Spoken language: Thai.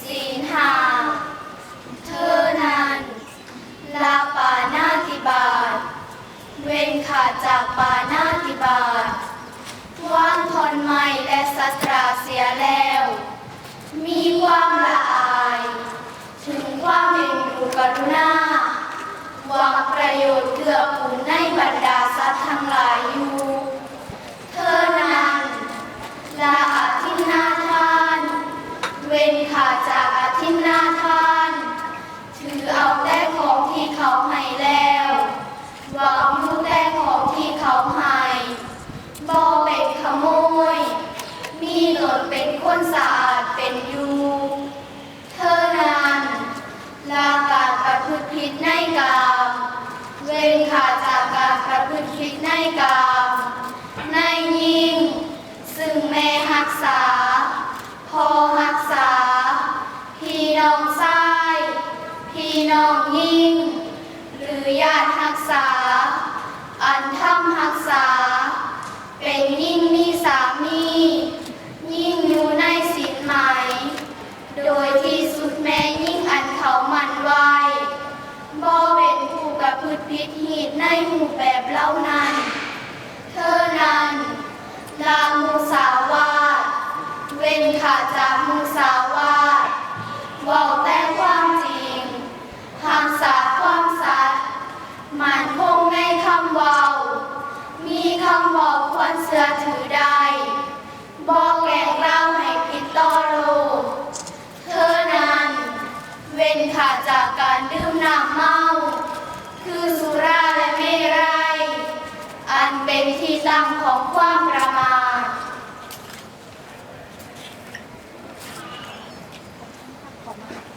ศีลาเธอนั้นลาปานติบาตเวนขาดจากปานติบาตว่างทนไม่และสัตราเสียแล้ว มีความละอาถึงความเห็นดูกรุณาวังประโยชน์เกื้อกูลในบรรดาสัตว์ทั้งหลายอยู่ นาทาน ถือเอาแต่ของที่เขาให้แล้วหวังอยู่แต่ของที่เขาให้บ่เป็นขโมย มีหนวดเป็นคนสะอาดเป็นอยู่เธอนั้นลาการประพฤติผิดในกามเว้นขาดจากการประพฤติผิดในกามในยิ่ง ซึ่งแม่หักษาพอห น้องยิ่ง หรือญาติหักษา อันทำหักษา เป็นยิ่งมีสามี ยิ่งอยู่ในสินไหมโดยที่สุดแม่ยิ่งอันเขามันไว้บ่เป็นผู้กระพฤติผิดหีดในหมู่แบบเล่านั้น เธอนั้นลามูสาวาทเว้นขาดจากมูสาวาทเว่าแต่ความจริงทางสาความสัตย์มันคงในคำเว้า มีคำบอกควรเสือถือได้บอกแก่เราให้ผิดต่อโลกเธอนั้นเว้นขาดจากการดื่มน้ำเมา คือสุราและเมรัยอันเป็นที่ตั้งของความประมาทข